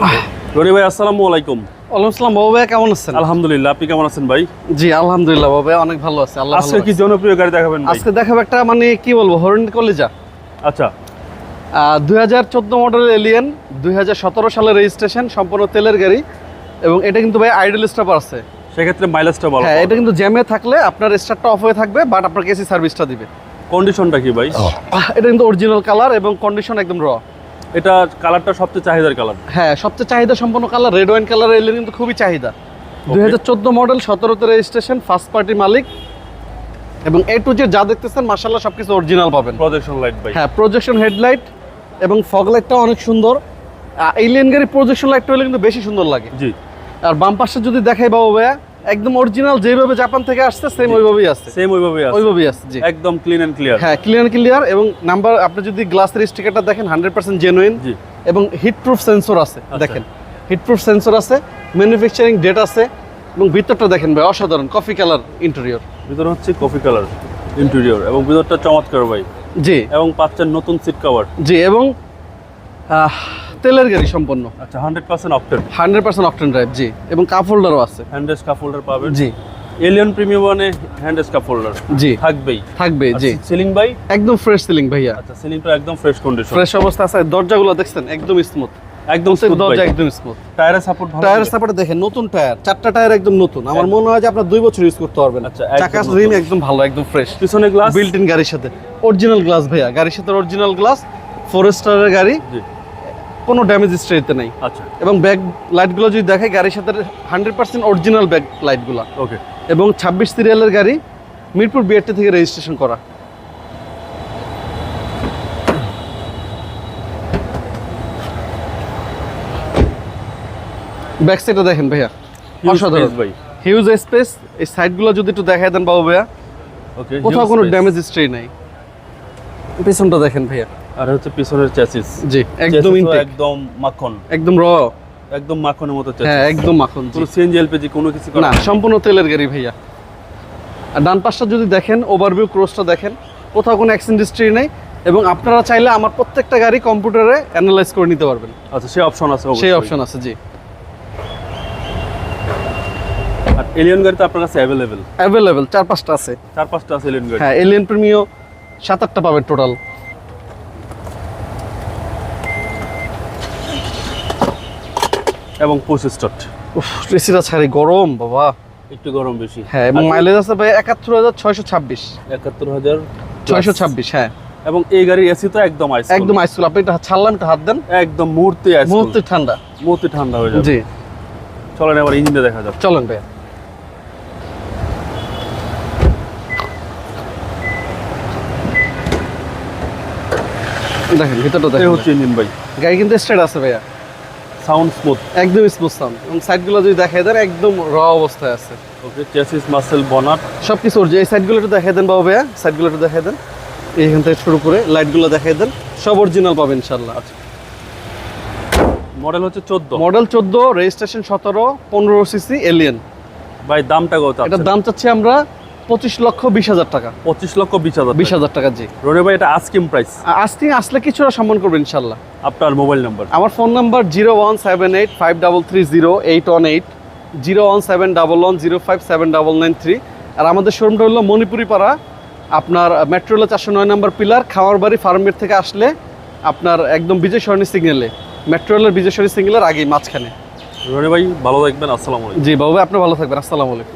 রনি ভাই আসসালামু আলাইকুম। ওয়ালাইকুম আসসালাম বাবু ভাই কেমন আছেন? আলহামদুলিল্লাহ আপনি কেমন আছেন ভাই? জি আলহামদুলিল্লাহ বাবু ভাই অনেক ভালো আছে আল্লাহ আজকে কি জনপ্রিয় গাড়ি দেখাবেন আজকে দেখাবো একটা মানে কি বলব হরিণ কলেজা। আচ্ছা। দুই হাজার চোদ্দ মডেলের এলিয়েন দুই হাজার সতেরো সালের রেজিস্ট্রেশন সম্পূর্ণ তেলের গাড়ি এবং এটা কিন্তু ভাই আইডল আছে। সেক্ষেত্রে মাইলেজটা হ্যাঁ এটা কিন্তু জ্যামে থাকলে আপনার স্টার্টটা অফ হয়ে থাকবে বাট আপনার এসি সার্ভিসটা দিবে। কন্ডিশনটা কি ভাই? এটা কিন্তু অরিজিনাল কালার এবং কন্ডিশন একদম র এটা কালারটা সবচেয়ে চাহিদার কালার। হ্যাঁ সবচেয়ে চাহিদা সম্পন্ন colour red wine colour Allion কিন্তু খুবই চাহিদা। দুই হাজার চোদ্দ মডেল সতেরোতে রেজিস্ট্রেশন ফার্স্ট পার্টি মালিক। এবং এ টু জেড যা দেখতেছেন মার্শাল্লাহ সব কিছু অরিজিনাল পাবেন। প্রজেকশন লাইট ভাই হ্যাঁ প্রজেকশন হেডলাইট এবং ফগ লাইটটাও অনেক সুন্দর। এলিয়েন গাড়ি প্রজেকশন লাইটটা হলে কিন্তু বেশি সুন্দর লাগে। জি। আর বাম পাশে যদি দেখাই বাবু ভাইয়া একদম অরিজিনাল যেভাবে জাপান থেকে আসছে সেম ওইভাবেই আসছে সেম ওইভাবে আছে। ওইভাবেই আসছে জি। একদম ক্লিন এন্ড ক্লিয়ার হ্যাঁ ক্লিয়ার ক্লিয়ার এবং নাম্বার আপনি যদি গ্লাসের স্টিকারটা দেখেন হান্ড্রেড পার্সেন্ট জেনুইন জি। এবং হিট প্রুফ সেন্সর আছে আচ্ছা। দেখেন। হিট প্রুফ সেন্সর আছে ম্যানুফ্যাকচারিং ডেট আছে এবং ভিতরটা দেখেন ভাই অসাধারণ কফি কালার ইন্টেরিয়র ভিতর হচ্ছে কফি কালার ইন্টেরিয়র এবং ভিতরটা চমৎকার ভাই। জি। এবং পাচ্ছেন নতুন সিট কভার জি এবং তেলের গাড়ি সম্পন্ন। আচ্ছা hundred percent octane hundred percent octane drive জি। এবং কাপ হোল্ডারও আছে। হ্যান্ডেস কাপ হোল্ডার পাবেন। জি। এলিয়ন প্রিমিয়াম হোল্ডার জি। থাকবেই। থাকবে জি। সিলিং বাই একদম ফ্রেশ সিলিং ভাইয়া। আচ্ছা সিলিংটা একদম ফ্রেশ কন্ডিশন ফ্রেশ অবস্থা আছে। দরজাগুলো দেখছেন একদম স্মুথ একদম দরজা একদম স্মুথ টায়ারের সাপোর্ট টায়ারের সাপোর্টে দেখেন নতুন টায়ার চারটা টায়ার একদম নতুন। আমার মনে হয় যে আপনার দুই বছর ইউজ করতে পারবেন। আচ্ছা, চাকা রিম একদম ভালো একদম ফ্রেশ পিছনে গ্লাস বিল্ট ইন গাড়ির সাথে। অরিজিনাল গ্লাস ভাইয়া। গাড়ির সাথে অরিজিনাল গ্লাস ফোর স্টারের গাড়ি কোনো ড্যামেজ স্ট্রেতে নেই। আচ্ছা। এবং ব্যাক লাইটগুলো যদি দেখে গাড়ির সাথে হান্ড্রেড পার্সেন্ট অরিজিনাল ব্যাক লাইটগুলো ওকে এবং ছাব্বিশ সিরিয়ালের গাড়ি মিরপুর বিআরটি থেকে রেজিস্ট্রেশন করা। ব্যাক সাইডে দেখেন ভাইয়া। অসাধারণ। ভাই। হিউজ স্পেস এই সাইডগুলো যদি একটু দেখাই দেন বাবু ভাইয়া ওকে কোথাও কোনো ড্যামেজ স্ট্রে নাই। পেছনটা দেখেন ভাইয়া। আর হচ্ছে পিছনের চ্যাসিস জি একদম একদম মাখন। একদম র একদম মাখনের মতো হ্যাঁ একদম মাখন। কোনো সিএনজি এলপিজি কোনো কিছু না সম্পূর্ণ তেলের গাড়ি ভাইয়া। আর ডান পাশটা যদি দেখেন ওভারভিউ ক্রসটা দেখেন কোথাও কোনো অ্যাক্সিডেন্ট হিস্ট্রি নেই এবং আপনারা চাইলে আমার প্রত্যেকটা গাড়ি কম্পিউটারে অ্যানালাইজ করে নিতে পারবেন। আচ্ছা সেই অপশন আছে সেই অপশন আছে জি। আর এলিয়ন গাড়ি তো আপনার কাছে অ্যাভেলেবেল অ্যাভেলেবেল চার পাঁচটা আছে। চার পাঁচটা আছে এলিয়ন গাড়ি। হ্যাঁ এলিয়েন প্রিমিও সাত আটটা পাবেন টোটাল এবং স্টার্ট উফ রেসিটা ছাড়ি গরম বাবা। একটু গরম বেশি। হ্যাঁ এবং মাইলেজ আছে ভাই একাত্তর হাজার ছয়শো ছাব্বিশ। একাত্তর হাজার ছয়শো ছাব্বিশ হ্যাঁ। এবং এই গাড়ির এসি তো একদম আইস একদম আইসকুল আপনি এটা ছাড়লাম একটা হাত দেন। একদম মুহূর্তে আইস মুহূর্তে ঠান্ডা। মুহূর্তে ঠান্ডা হয়ে যাবে। জি। চলেন এবার ইঞ্জিনটা দেখা যাক। চলেন ভাইয়া। দেখেন ভিতরটা দেখেন হচ্ছে ইঞ্জিন ভাই। গাড়ি কিন্তু স্ট্রেট আছে ভাইয়া। সাউন্ড স্মুথ একদম স্মুথ সাউন্ড এবং সাইডগুলো যদি দেখাই দেন একদম র অবস্থায় আছে। ওকে চ্যাসিস মাসেল বনাট সব কিছু ওর যে এই সাইডগুলো একটু দেখাই দেন বাবু ভাইয়া। সাইডগুলো একটু দেখাই দেন। এইখান থেকে শুরু করে লাইটগুলো দেখাই দেন। সব অরিজিনাল পাবেন ইনশাল্লাহ মডেল হচ্ছে চোদ্দ। মডেল চোদ্দ রেজিস্ট্রেশন সতেরো পনেরো সিসি এলিয়েন ভাই দামটা কত এটার দাম চাচ্ছি আমরা পঁচিশ লক্ষ বিশ হাজার টাকা। পঁচিশ লক্ষ বিশ হাজার বিশ হাজার টাকা জি। রনি ভাই এটা আস্কিম প্রাইস। আ- আজ থেকে আসলে কিছুটা সম্মান করবেন ইনশাল্লাহ আপনার মোবাইল নাম্বার। আমার phone number zero one seven eight five double three zero eight one eight zero one seven double one zero five seven double nine three. আর আমাদের শোরুমটা হলো মণিপুরি পাড়া আপনার মেট্রো রেলের চারশো নয় নম্বর পিলার খাওয়ার বাড়ি ফার্মের থেকে আসলে আপনার একদম বিজয় সরণী সিগন্যালে মেট্রো রেলের বিজয় সরণী সিগন্যালের আগেই মাঝখানে। রনি ভাই ভালো থাকবেন আসসালামু আলাইকুম। জি বাবু ভাই, আপনি ভালো থাকবেন আসসালামু আলাইকুম।